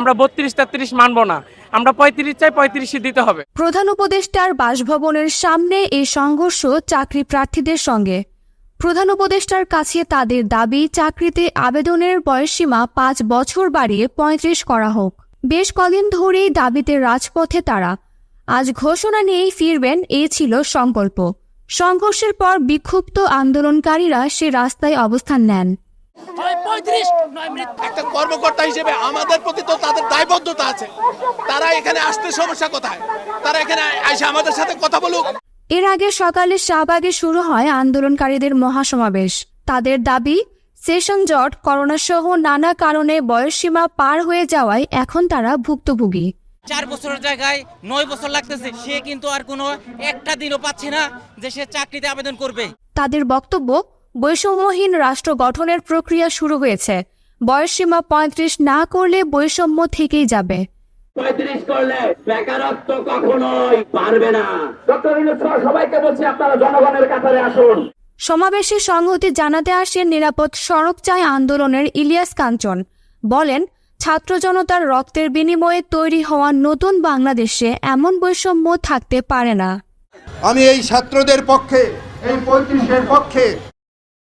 আমরা বত্রিশ তেত্রিশ মানবো না। আমরা পঁয়ত্রিশ চাই, পঁয়ত্রিশই দিতে হবে। প্রধান উপদেষ্টার বাসভবনের সামনে এই সংঘর্ষ চাকরি প্রার্থীদের সঙ্গে। প্রধান উপদেষ্টার কাছে তাদের দাবি, চাকরিতে আবেদনের বয়সসীমা পাঁচ বছর বাড়িয়ে পঁয়ত্রিশ করা হোক। বেশ কদিন ধরেই দাবিতে রাজপথে তারা। আজ ঘোষণা নিয়েই ফিরবেন এই ছিল সংকল্প। সংঘর্ষের পর বিক্ষুব্ধ আন্দোলনকারীরা সে রাস্তায় অবস্থান নেন। একটা কর্মকর্তা হিসেবে আমাদের প্রতি তো তাদের দায়বদ্ধতা আছে। তারা এখানে আসতে সমস্যা কোথায়? তারা এখানে এসে আমাদের সাথে কথা বলুক। এর আগে সকালে শাহবাগে শুরু হয় আন্দোলনকারীদের মহাসমাবেশ। তাদের দাবি সেশন জট করোনা সহ নানা কারণে বয়সসীমা পার হয়ে যাওয়ায় এখন তারা ভুক্তভোগী। চার বছরের জায়গায় নয় বছর লাগতেছে সে কিন্তু আর কোনো একটা দিনও পাচ্ছে না যে সে চাকরিতে আবেদন করবে। তাদের বক্তব্য বৈষম্যহীন রাষ্ট্র গঠনের প্রক্রিয়া শুরু হয়েছে। বয়সসীমা পঁয়ত্রিশ না করলে বৈষম্য থেকেই যাবে। পঁয়ত্রিশ করলে বেকারত্ব কখনোই পারবে না। ডক্টর সবাইকে বলছি আপনারা জনগণের কাতারে আসুন। সমাবেশে সংহতি জানাতে আসেন নিরাপদ সড়ক চাই আন্দোলনের ইলিয়াস কাঞ্চন। বলেন ছাত্র জনতার রক্তের বিনিময়ে তৈরি হওয়া নতুন বাংলাদেশে এমন বৈষম্য থাকতে পারে না। আমি এই ছাত্রদের পক্ষে এই পঁয়ত্রিশের পক্ষে